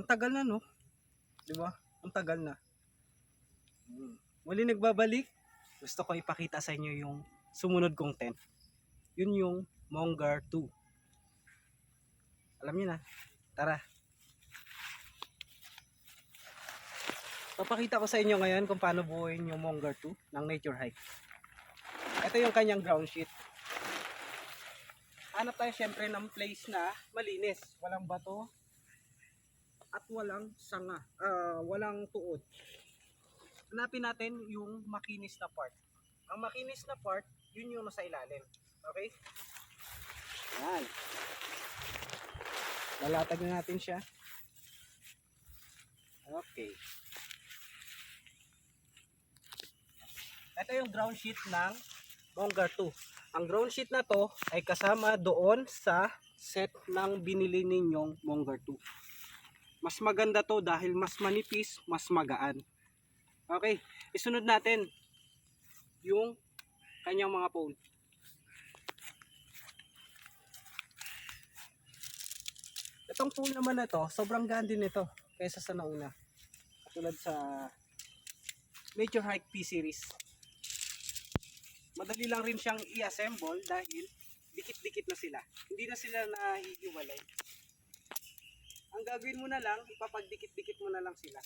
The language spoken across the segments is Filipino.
Ang tagal na, no? Di ba? Ang tagal na. Hmm. Muli nagbabalik. Gusto ko ipakita sa inyo yung sumunod kong tent. Yun yung Mongar 2. Alam niyo na. Tara. Papakita ko sa inyo ngayon kung paano buuin yung Mongar 2 ng Nature Hike. Ito yung kanyang ground sheet. Hanap tayo syempre ng place na malinis. Walang bato at walang sanga. ah walang tuod. Hanapin natin yung makinis na part. Ang makinis na part, yun yung nasa ilalim. Okay? Yan. Lalatag na natin siya. Okay. Ito yung ground sheet ng Mongar 2. Ang ground sheet na to ay kasama doon sa set ng binili ninyong Mongar 2. Mas maganda to dahil mas manipis, mas magaan. Okay, isunod natin yung kanyang mga pole. Itong pole naman na to, sobrang gaan din ito kaysa sa nauna. Katulad sa Nature Hike P series. Madali lang rin siyang i-assemble dahil dikit-dikit na sila. Hindi na sila nahihiwalay. Ang gagawin mo na lang, ipapagdikit-dikit mo na lang sila.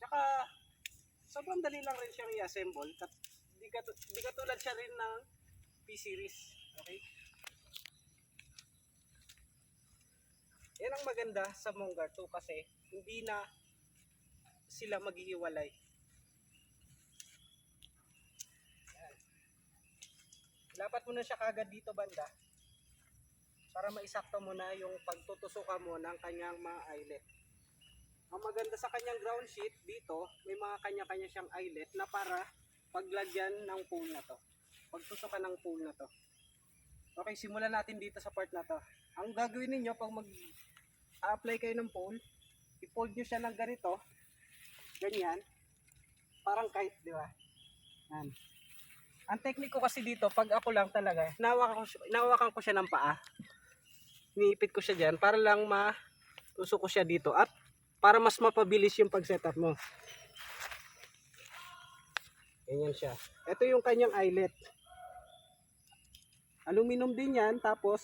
Tsaka, sobrang dali lang rin siyang i-assemble. Kat, di, kat, di katulad siya rin ng P-series. Okay? Yan ang maganda sa Mongar 2 kasi hindi na sila maghihiwalay. Yan. Dapat mo na siya kagad dito banda para maisakto mo na yung pagtutusukan mo ng kanyang mga eyelet. Ang maganda sa kanyang ground sheet dito, may mga kanya-kanya siyang eyelet na para paglagyan ng pole na to. Pagtusukan ng pole na to. Okay, simulan natin dito sa part na to. Ang gagawin ninyo pag mag-apply kayo ng pole, i-fold nyo siya ng ganito, ganyan, parang kite, di ba? Yan. Ang technique ko kasi dito, pag ako lang talaga, nawakan ko, nawakan ko siya ng paa. Iniipit ko siya dyan para lang matusok ko siya dito at para mas mapabilis yung pag-setup mo. Ganyan siya. Ito yung kanyang eyelet. Aluminum din yan, tapos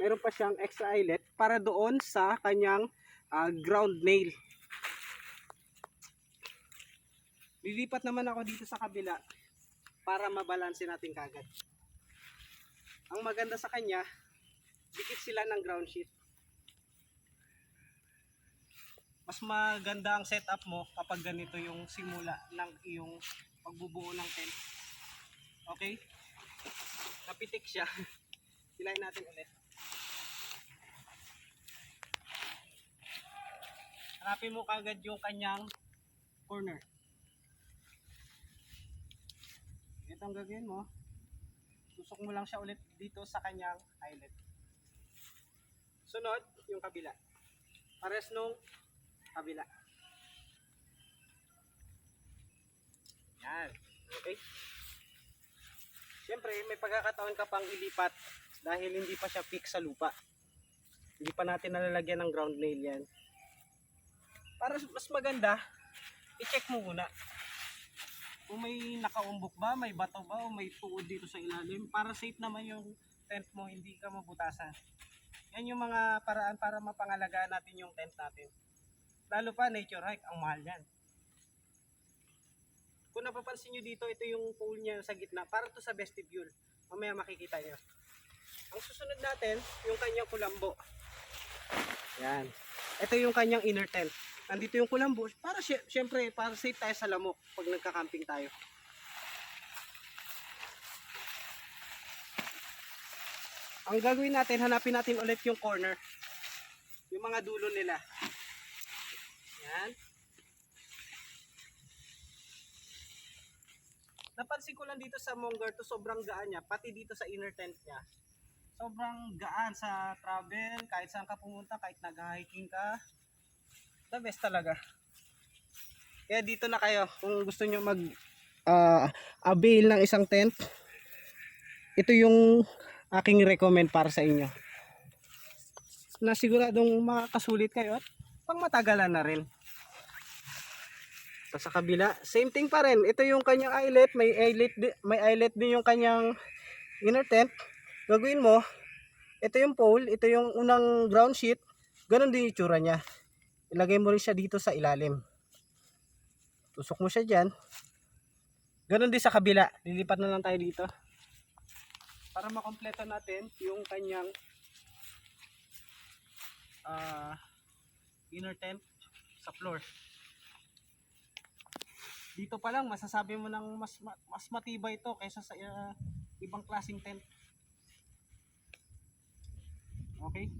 meron pa siyang extra eyelet para doon sa kanyang ah, ground nail. Lilipat naman ako dito sa kabila para mabalanse natin kagad. Ang maganda sa kanya, dikit sila ng ground sheet. Mas maganda ang setup mo kapag ganito yung simula ng iyong pagbubuo ng tent. Okay? Napitik siya. Hilahin natin ulit. Hanapin mo kagad yung kanyang corner. Ito ang gagawin mo. Tusok mo lang siya ulit dito sa kanyang eyelet. Sunod, yung kabila. Pares nung kabila. Yan. Okay? Siyempre, may pagkakataon ka pang ilipat dahil hindi pa siya fix sa lupa. Hindi pa natin nalalagyan ng ground nail yan. Para mas maganda, i-check mo muna kung may nakaumbok ba, may bato ba, o may tuod dito sa ilalim para safe naman yung tent mo, hindi ka mabutasan. Yan yung mga paraan para mapangalagaan natin yung tent natin. Lalo pa nature hike, ang mahal yan. Kung napapansin nyo dito, ito yung pole niya sa gitna, para to sa vestibule. Mamaya makikita nyo. Ang susunod natin, yung kanyang kulambo. Yan. Ito yung kanyang inner tent. Nandito yung kulambo. Para sy- syempre, para safe tayo sa lamok pag nagka-camping tayo. Ang gagawin natin, hanapin natin ulit yung corner. Yung mga dulo nila. Yan. Napansin ko lang dito sa Mongar to sobrang gaan niya, pati dito sa inner tent niya. Sobrang gaan sa travel, kahit saan ka pumunta, kahit nag-hiking ka. The best talaga. Kaya dito na kayo kung gusto nyo mag ah, avail ng isang tent. Ito yung aking recommend para sa inyo. na siguradong makakasulit kayo at pang matagalan na rin. Ito sa kabila, same thing pa rin. Ito yung kanyang eyelet, may eyelet, may eyelet din yung kanyang inner tent. Gagawin mo, ito yung pole, ito yung unang ground sheet, ganun din yung tsura niya. Ilagay mo rin siya dito sa ilalim. Tusok mo siya dyan. Ganun din sa kabila. Lilipat na lang tayo dito. Para makompleto natin yung kanyang ah inner tent sa floor. Dito pa lang masasabi mo nang mas ma- mas matibay ito kaysa sa ah, ibang klaseng tent. Okay?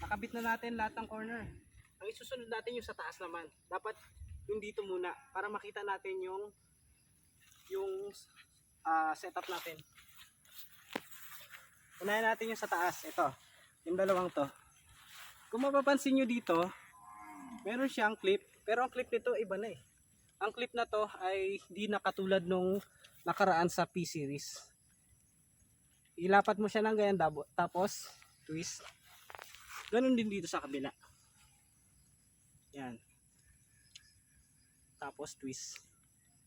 Nakabit na natin lahat ng corner. Ang isusunod natin yung sa taas naman. Dapat yung dito muna para makita natin yung yung ah, setup natin. Unahin natin yung sa taas. Ito. Yung dalawang to. Kung mapapansin nyo dito, meron siyang clip. Pero ang clip nito iba na eh. Ang clip na to ay di nakatulad nung nakaraan sa P-series. Ilapat mo siya ng ganyan dabo- tapos twist. Ganun din dito sa kabila. Yan. Tapos twist.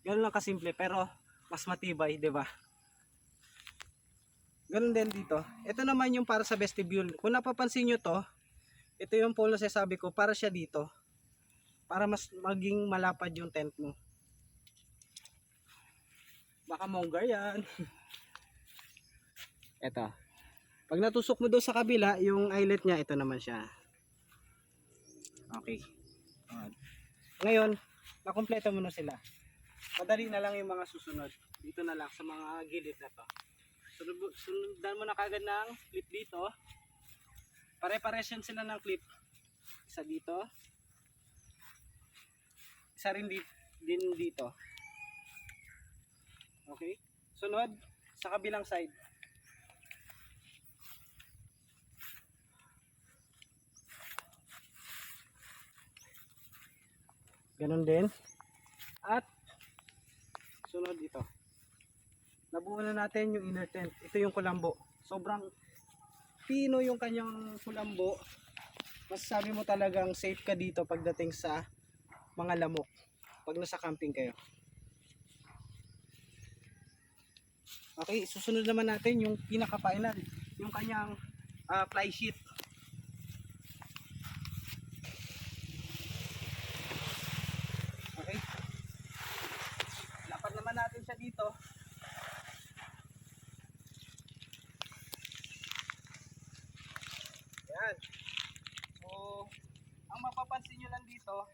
Ganun lang kasimple pero mas matibay, 'di ba? Ganun din dito. Ito naman yung para sa vestibule. Kung napapansin nyo to, ito yung pole na sasabi ko, para siya dito. Para mas maging malapad yung tent mo. Baka monggar yan. ito. Pag natusok mo doon sa kabila, yung eyelet niya, ito naman siya. Okay. Ngayon, nakompleto mo na sila. Madali na lang yung mga susunod. Dito na lang sa mga gilid na to. Sundan mo na kagad ng clip dito. Pare-pares sila ng clip. Isa dito. Isa rin di, din dito. Okay? Sunod, sa kabilang side. Ganon din. At sunod dito. Nabuo na natin yung inner tent. Ito yung kulambo. Sobrang pino yung kanyang kulambo. Masasabi mo talagang safe ka dito pagdating sa mga lamok. Pag nasa camping kayo. Okay, susunod naman natin yung pinaka-final. Yung kanyang ah, fly sheet. Okay. Lapat naman natin siya dito. Yan. So, ang mapapansin nyo lang dito,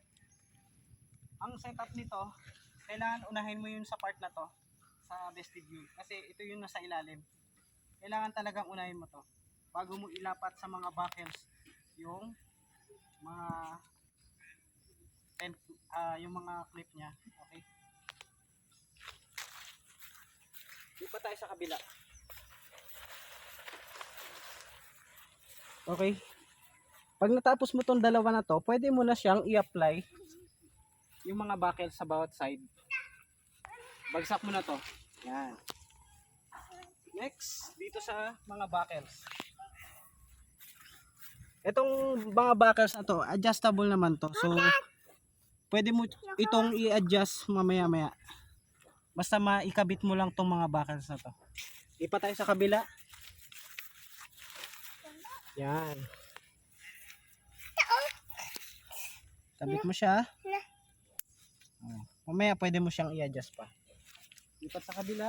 ang setup nito, kailangan unahin mo yun sa part na to, sa vestibule. Kasi ito yung nasa ilalim. Kailangan talagang unahin mo to. Bago mo ilapat sa mga buckles, yung mga tent, ah, yung mga clip niya. Okay? Lipat tayo sa kabila. Okay. Pag natapos mo tong dalawa na to, pwede mo na siyang i-apply yung mga buckle sa bawat side. Bagsak mo na to. Yan. Next, dito sa mga buckles. Itong mga buckles na to, adjustable naman to. So, pwede mo itong i-adjust mamaya-maya. Basta maikabit mo lang tong mga buckles na to. Ipa tayo sa kabila. Yan. Kabit mo siya. Oh. Mamaya pwede mo siyang i-adjust pa. Lipat sa kabila.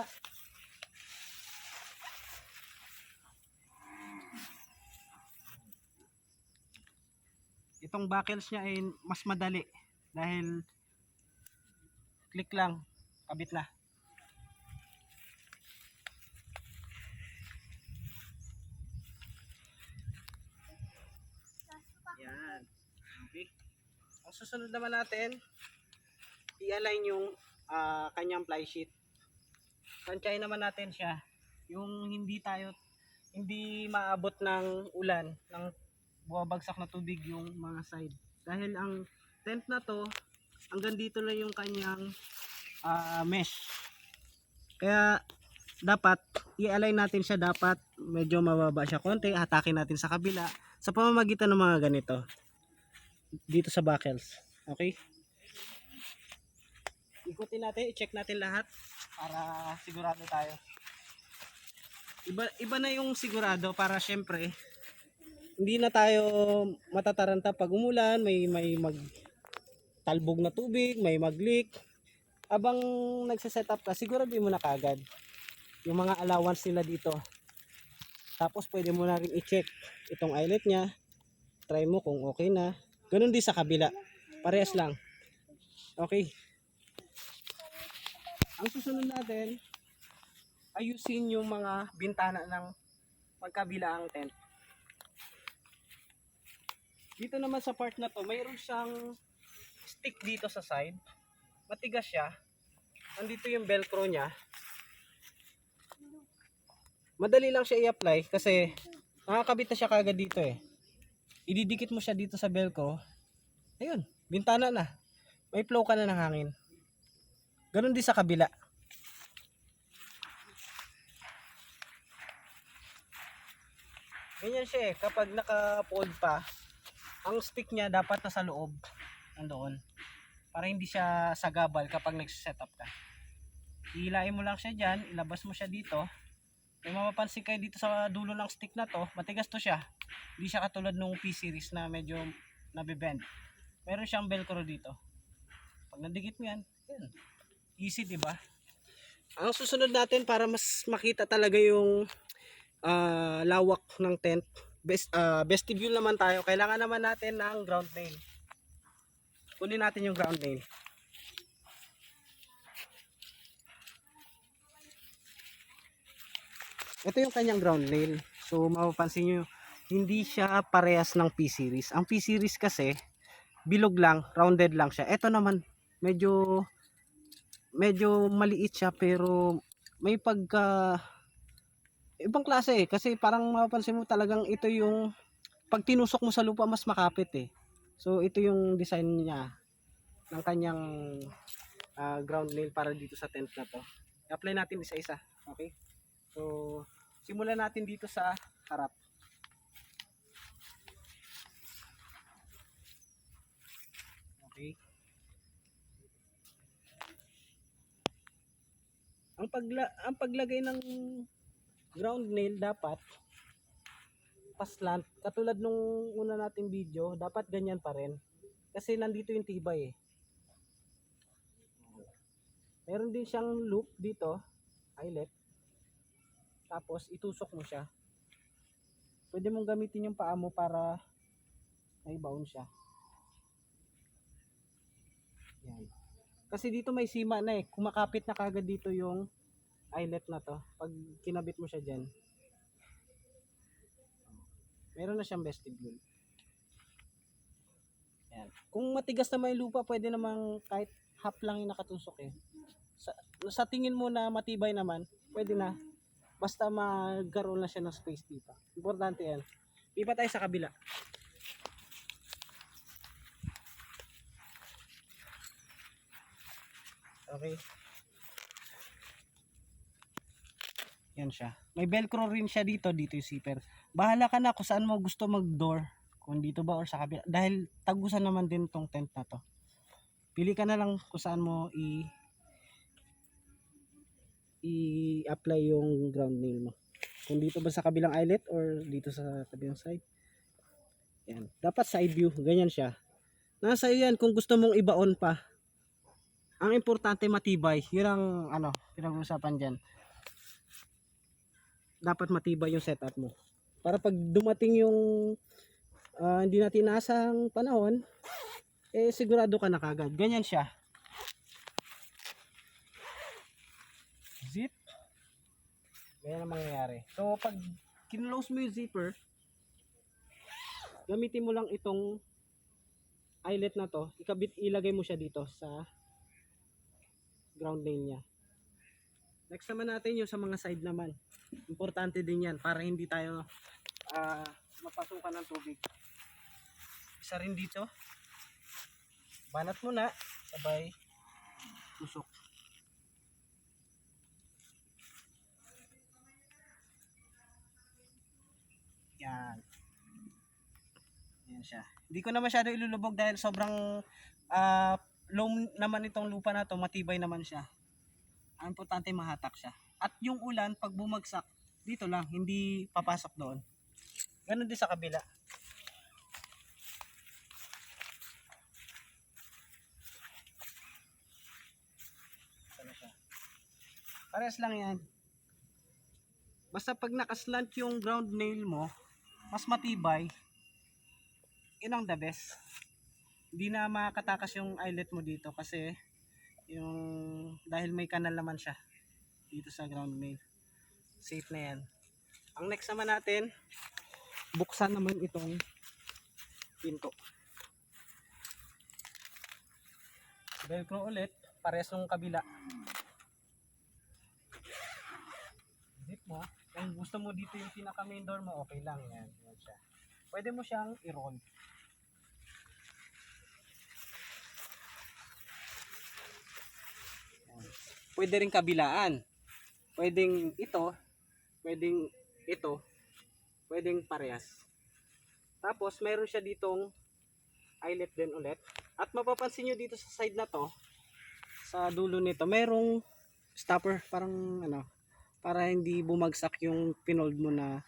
Itong buckles niya ay mas madali dahil click lang, kabit na. Yan. Okay. Ang susunod naman natin, i-align yung ah, kanyang fly sheet. Tansyahin naman natin siya. Yung hindi tayo, hindi maabot ng ulan, ng buwabagsak na tubig yung mga side. Dahil ang tent na to, hanggang dito lang yung kanyang ah, mesh. Kaya, dapat i-align natin siya dapat medyo mababa siya konti, hatakin natin sa kabila sa pamamagitan ng mga ganito. Dito sa buckles. Okay? Ikutin natin, i-check natin lahat para sigurado tayo. Iba iba na yung sigurado para syempre hindi na tayo matataranta pag umulan, may may mag talbog na tubig, may mag-leak. Abang nagse-set up ka, siguraduhin mo na kagad yung mga allowance nila dito. Tapos pwede mo na rin i-check itong eyelet niya. Try mo kung okay na. Ganun din sa kabila. Parehas lang. Okay. Ang susunod natin, ayusin yung mga bintana ng magkabilaang tent. Dito naman sa part na to, mayroon siyang stick dito sa side. Matigas siya. Nandito yung velcro niya. Madali lang siya i-apply kasi nakakabit na siya kagad dito eh. Ididikit mo siya dito sa velcro. Ayun, bintana na. May flow ka na ng hangin. Ganon din sa kabila. Ganyan siya eh. Kapag naka-fold pa, ang stick niya dapat nasa loob. Nandoon. Para hindi siya sagabal kapag nag-setup ka. Hihilain mo lang siya dyan, ilabas mo siya dito. May mapapansin kayo dito sa dulo ng stick na to, matigas to siya. Hindi siya katulad nung P-series na medyo nabibend. Meron siyang velcro dito. Pag nadikit mo yan, yan. Easy, di ba? Ang susunod natin para mas makita talaga yung ah, lawak ng tent. Best, ah, vestibule naman tayo. Kailangan naman natin ng ground nail. Kunin natin yung ground nail. Ito yung kanyang ground nail. So mapapansin nyo, hindi siya parehas ng P-series. Ang P-series kasi, bilog lang, rounded lang siya. Ito naman, medyo, medyo maliit siya pero may pagka, ibang klase eh. Kasi parang mapapansin mo talagang ito yung, pag tinusok mo sa lupa, mas makapit eh. So ito yung design niya ng kanyang ah, ground nail para dito sa tent na to. I-apply natin isa-isa. Okay? So, simulan natin dito sa harap. Ang pagla ang paglagay ng ground nail dapat paslant katulad nung una nating video dapat ganyan pa rin kasi nandito yung tibay eh meron din siyang loop dito eyelet tapos itusok mo siya. Pwede mong gamitin yung paa mo para may baon siya. Yan. Kasi dito may sima na eh. Kumakapit na kagad dito yung eyelet na to. Pag kinabit mo siya dyan. Meron na siyang vestibule. Yan. Kung matigas naman yung lupa, pwede namang kahit half lang yung nakatusok eh. Sa, sa tingin mo na matibay naman, pwede na. Basta magkaroon na siya ng space dito. Importante yan. Iba tayo sa kabila. Okay. Yan siya. May velcro rin siya dito, dito yung zipper. Bahala ka na kung saan mo gusto mag-door. Kung dito ba or sa kabila. Dahil tagusan naman din tong tent na to. Pili ka na lang kung saan mo i i-apply yung ground nail mo. Kung dito ba sa kabilang eyelet or dito sa kabilang side. Yan. Dapat side view. Ganyan siya. Nasa iyo yan kung gusto mong ibaon pa. Ang importante matibay. Yun ang ano, pinag-uusapan dyan. Dapat matibay yung setup mo. Para pag dumating yung ah, hindi natin nasang panahon, eh sigurado ka na kagad. Ganyan siya. Zip. Ganyan ang mangyayari. So, pag kinlose mo yung zipper, gamitin mo lang itong eyelet na to. Ikabit, ilagay mo siya dito sa ground nail niya. Next naman natin yung sa mga side naman. Importante din yan para hindi tayo uh, mapasukan ng tubig. Isa rin dito. Banat muna. Sabay tusok. Yan. Yan siya. Hindi ko na masyado ilulubog dahil sobrang uh, low naman itong lupa na to, matibay naman siya. Ang importante mahatak siya. At yung ulan, pag bumagsak, dito lang, hindi papasok doon. Ganon din sa kabila. Parehas lang yan. Basta pag nakaslant yung ground nail mo, mas matibay, yun ang the best. Hindi na makatakas yung eyelet mo dito kasi yung dahil may kanal naman siya dito sa ground nail. Safe na yan. Ang next naman natin, buksan naman itong pinto. Velcro ulit, pares ng kabila. Zip mo. Kung gusto mo dito yung pinaka main door mo, okay lang yan. yan siya. Pwede mo siyang i-roll. Pwede rin kabilaan. Pwedeng ito, pwedeng ito, pwedeng parehas. Tapos meron siya ditong eyelet din ulit. At mapapansin nyo dito sa side na to, sa dulo nito, merong stopper, parang ano, para hindi bumagsak yung pinold mo na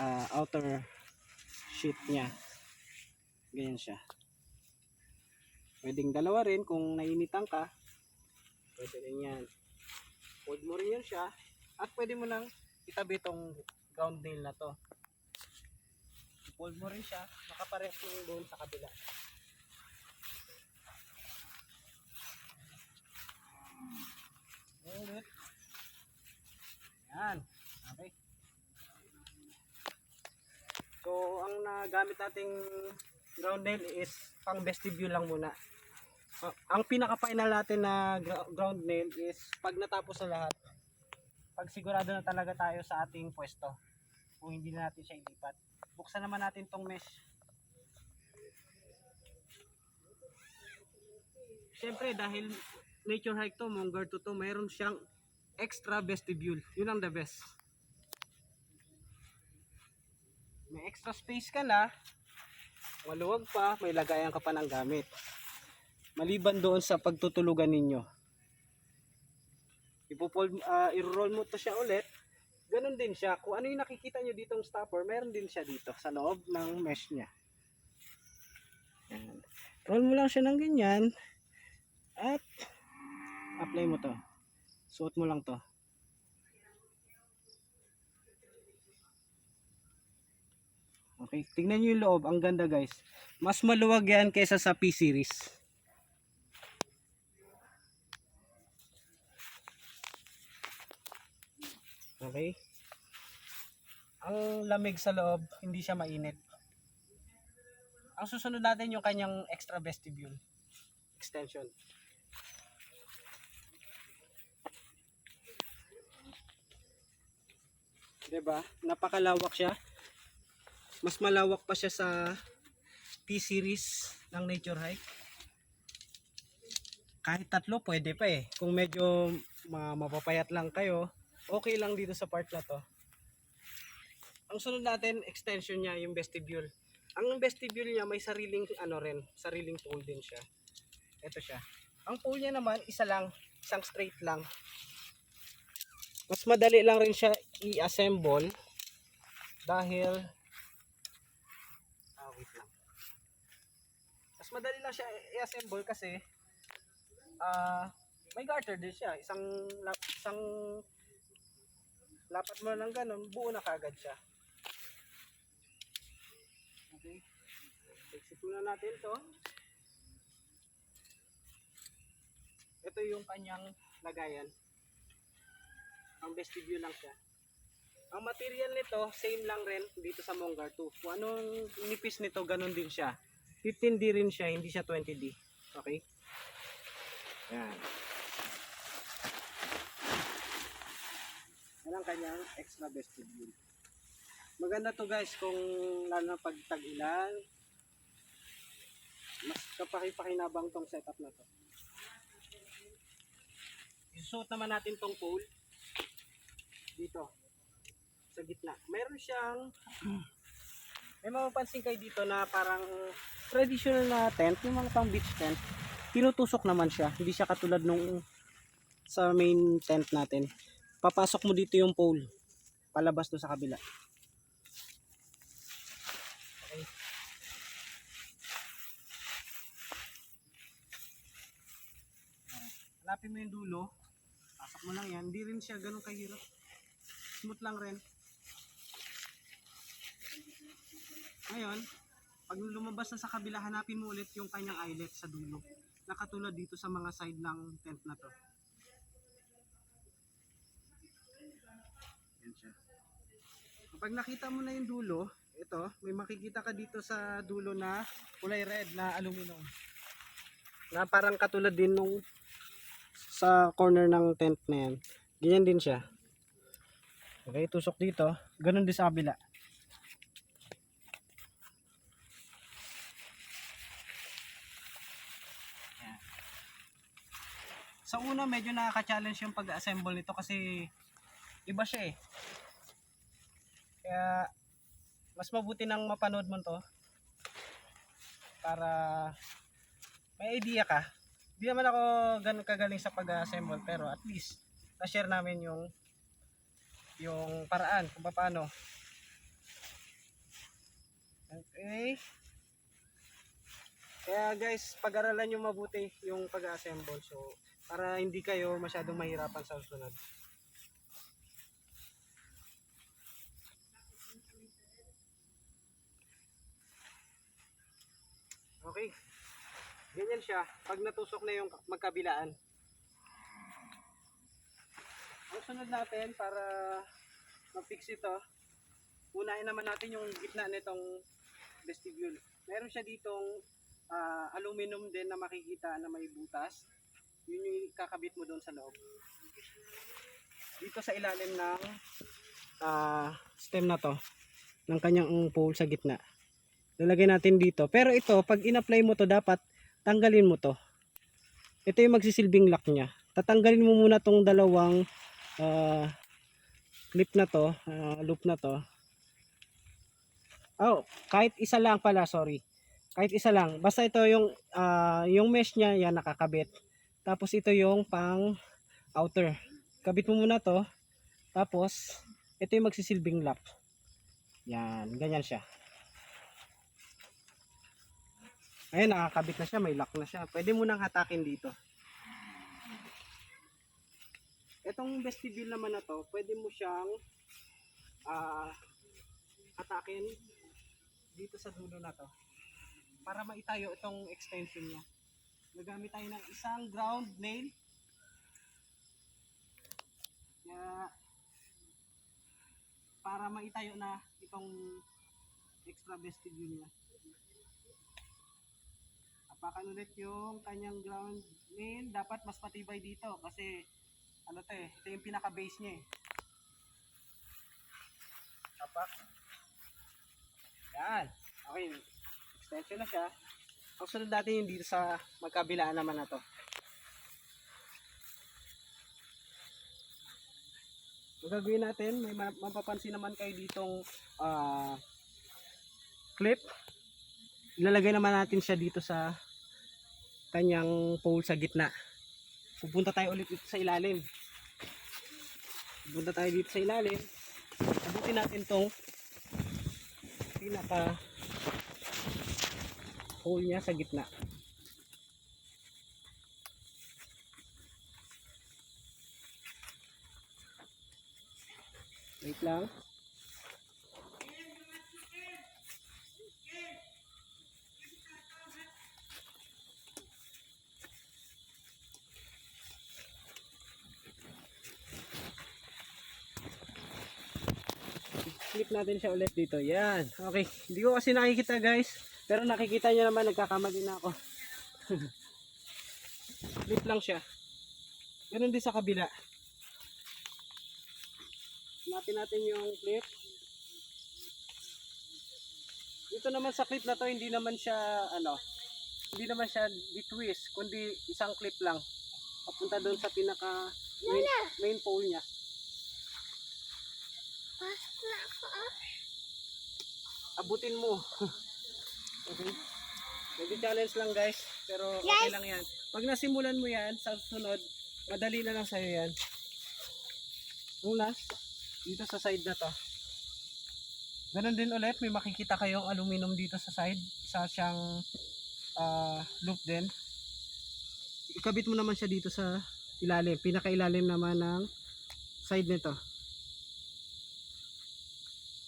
ah, outer sheet niya. Ganyan siya. Pwedeng dalawa rin kung nainitan ka. Pwede rin yan. Hold mo rin yun siya. At pwede mo lang itabi itong ground nail na to. Hold mo rin siya. Nakapares yung doon sa kabila. Ulit. Yan. Okay. So, ang nagamit nating ground nail is pang vestibule lang muna. Ah, ang pinaka-final natin na ground nail is pag natapos sa lahat, pag sigurado na talaga tayo sa ating pwesto, kung hindi na natin siya ilipat, buksan naman natin tong mesh. Siyempre, dahil nature hike to, Mongar to to, mayroon siyang extra vestibule. Yun ang the best. May extra space ka na, maluwag pa, may lagayan ka pa ng gamit. Maliban doon sa pagtutulugan ninyo. Ipopol, uh, i-roll mo to siya ulit. Ganon din siya. Kung ano yung nakikita nyo ditong stopper, meron din siya dito sa loob ng mesh niya. Yan. Roll mo lang siya ng ganyan. At apply mo to. Suot mo lang to. Okay, tingnan nyo yung loob. Ang ganda guys. Mas maluwag yan kaysa sa P-Series. Okay. Ang lamig sa loob, hindi siya mainit. Ang susunod natin yung kanyang extra vestibule extension. Diba? Napakalawak siya. Mas malawak pa siya sa P-series ng Nature Hike. Kahit tatlo pwede pa eh. Kung medyo ma mapapayat lang kayo, okay lang dito sa part na to. Ang sunod natin, extension niya, yung vestibule. Ang vestibule niya may sariling ano rin, sariling pole din siya. Ito siya. Ang pole niya naman, isa lang, isang straight lang. Mas madali lang rin siya i-assemble dahil ah, wait lang. Mas madali lang siya i-assemble kasi ah may garter din siya. Isang isang lapat mo lang ganun, buo na kagad siya. Okay. Muna natin to. Ito yung kanyang lagayan. Ang vestibule lang siya. Ang material nito, same lang rin dito sa Mongar 2. Kung anong nipis nito, ganun din siya. 15D rin siya, hindi siya 20D. Okay? Yan. Yan ang kanyang extra vestibule. Maganda to guys kung lalo na pag tag-ilan. Mas kapaki-pakinabang tong setup na to. Isuot naman natin tong pole dito. sa gitna. Meron siyang may mapapansin kayo dito na parang traditional na tent, yung mga pang beach tent. Tinutusok naman siya. Hindi siya katulad nung sa main tent natin. Papasok mo dito yung pole. Palabas to sa kabila. Okay. Mo yung dulo. Pasok mo lang yan. Hindi rin siya ganun kahirap. Smooth lang rin. Ngayon, pag lumabas na sa kabila, hanapin mo ulit yung kanyang eyelet sa dulo. Nakatulad dito sa mga side ng tent na to. Yan siya. Kapag nakita mo na yung dulo, ito, may makikita ka dito sa dulo na kulay red na aluminum. Na parang katulad din nung sa corner ng tent na yan. Ganyan din siya. Okay, tusok dito. Ganun din sa kabila. Sa una, medyo nakaka-challenge yung pag-assemble nito kasi iba siya eh. Kaya, mas mabuti nang mapanood mo to para may idea ka. Hindi naman ako ganun kagaling sa pag-assemble pero at least na-share namin yung yung paraan kung paano. Okay. Kaya guys, pag-aralan nyo mabuti yung pag-assemble. So, para hindi kayo masyadong mahirapan sa susunod. Okay. Ganyan siya. Pag natusok na yung magkabilaan. Ang sunod natin para ma-fix ito, unahin naman natin yung gitna nitong vestibule. Meron siya ditong ah, aluminum din na makikita na may butas. Yun yung kakabit mo doon sa loob. Dito sa ilalim ng ah, stem na to, ng kanyang pole sa gitna. Lalagay natin dito. Pero ito, pag in-apply mo to, dapat tanggalin mo to. Ito yung magsisilbing lock niya. Tatanggalin mo muna tong dalawang ah, clip na to, ah, loop na to. Oh, kahit isa lang pala, sorry. Kahit isa lang. Basta ito yung ah, yung mesh niya, yan nakakabit. Tapos ito yung pang outer. Kabit mo muna to. Tapos ito yung magsisilbing lock. Yan, ganyan siya. Ayun, nakakabit na siya, may lock na siya. Pwede mo nang hatakin dito. Itong vestibule naman na to, pwede mo siyang ah hatakin dito sa dulo na to. Para maitayo itong extension niya. Gagamit tayo ng isang ground nail. Kaya, para maitayo na itong extra vestibule niya. Apakan ulit yung kanyang ground nail. Dapat mas matibay dito kasi ano to eh, ito yung pinaka base niya eh. Apak. Yan. Okay. Extension na siya. Ang sunod natin yung dito sa magkabilaan naman na to. Ang gagawin natin, may ma- mapapansin naman kayo ditong ah, clip. Ilalagay naman natin siya dito sa kanyang pole sa gitna. Pupunta tayo ulit dito sa ilalim. Pupunta tayo dito sa ilalim. Abutin natin tong pinaka hole niya sa gitna. Wait lang. Natin siya ulit dito. Yan. Okay. Hindi ko kasi nakikita guys. Pero nakikita niyo naman nagkakamali na ako. Flip lang siya. Ganun din sa kabila. Hanapin natin yung clip. Dito naman sa clip na to, hindi naman siya, ano, hindi naman siya ditwist, kundi isang clip lang. Papunta doon sa pinaka main, main pole niya. Pasok na ako ah. Abutin mo. okay? Medyo challenge lang guys, pero okay lang yan. Pag nasimulan mo yan, sa sunod, madali na lang sa'yo yan. Una, dito sa side na to. Ganon din ulit, may makikita kayong aluminum dito sa side, sa siyang ah, loop din. Ikabit mo naman siya dito sa ilalim, pinakailalim naman ng side nito.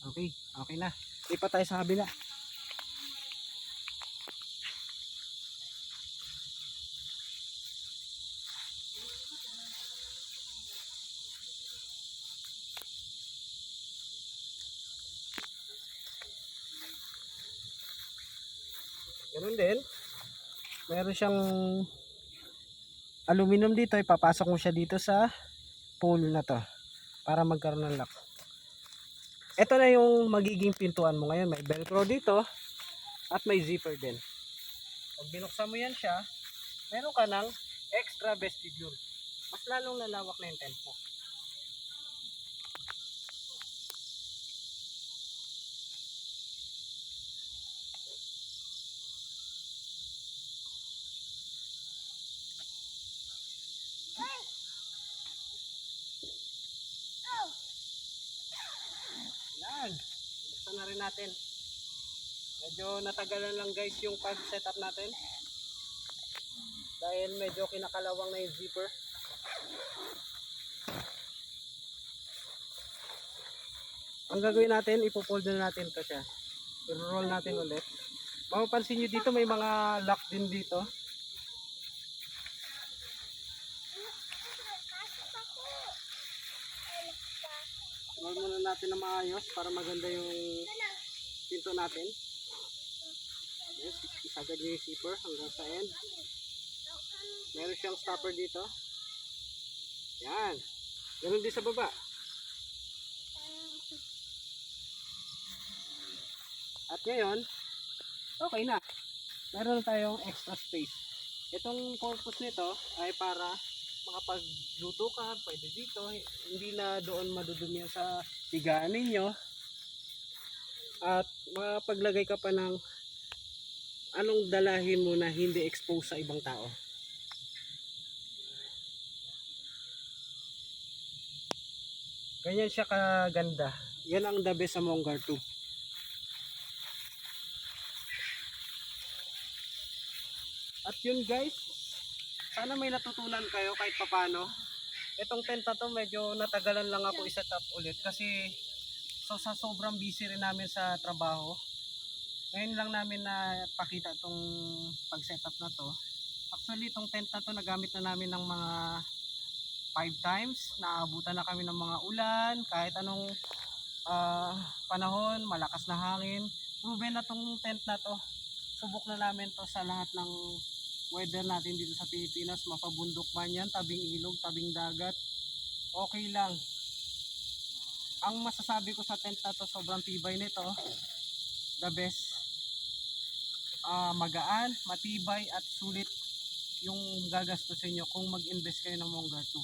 Okay, okay na. Lipat tayo sa kabila. Ganun din. Meron siyang aluminum dito. Ipapasok mo siya dito sa pole na to. Para magkaroon ng lock. Ito na yung magiging pintuan mo ngayon. May velcro dito. At may zipper din. Pag binuksan mo yan siya, meron ka ng extra vestibule. Mas lalong lalawak na yung tent mo. Yan. Buksan na rin natin. Medyo natagalan lang guys yung pag-setup natin. Dahil medyo kinakalawang na yung zipper. Ang gagawin natin, ipofold na natin to siya. I-roll natin ulit. Mapapansin nyo dito, may mga lock din dito. Roll muna natin na maayos para maganda yung pinto natin. Yes, isagad nyo yung zipper hanggang sa end. Meron siyang stopper dito. Yan. Ganun din sa baba. At ngayon, okay na. Meron tayong extra space. Itong purpose nito ay para makapagluto ka, pwede dito. Hindi na doon madudumi sa higaan ninyo. At makapaglagay ka pa ng anong dalahin mo na hindi expose sa ibang tao. Ganyan siya kaganda. Yan ang the best sa Mongar 2. At yun guys, sana may natutunan kayo kahit papano. Itong tent na to medyo natagalan lang ako isa up ulit kasi so sa sobrang busy rin namin sa trabaho. Ngayon lang namin na pakita itong pag-setup na to. Actually itong tent na to nagamit na namin ng mga 5 times. Naabutan na kami ng mga ulan, kahit anong ah, panahon, malakas na hangin. Proven na tong tent na to. Subok na namin to sa lahat ng weather natin dito sa Pilipinas, mapabundok man yan, tabing ilog, tabing dagat, okay lang. Ang masasabi ko sa tent na to, sobrang tibay nito, the best. Ah, magaan, matibay at sulit yung gagastusin nyo kung mag-invest kayo ng Mongar 2.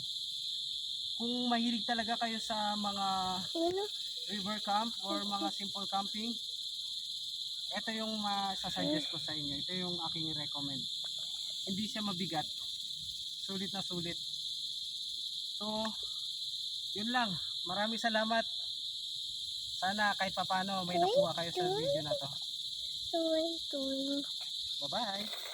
Kung mahilig talaga kayo sa mga Ano? river camp or mga simple camping, ito yung masasuggest ko sa inyo. Ito yung aking recommend. Hindi siya mabigat. Sulit na sulit. So, yun lang. Maraming salamat. Sana kahit papano may nakuha kayo sa video na to. Tuwing. Bye-bye!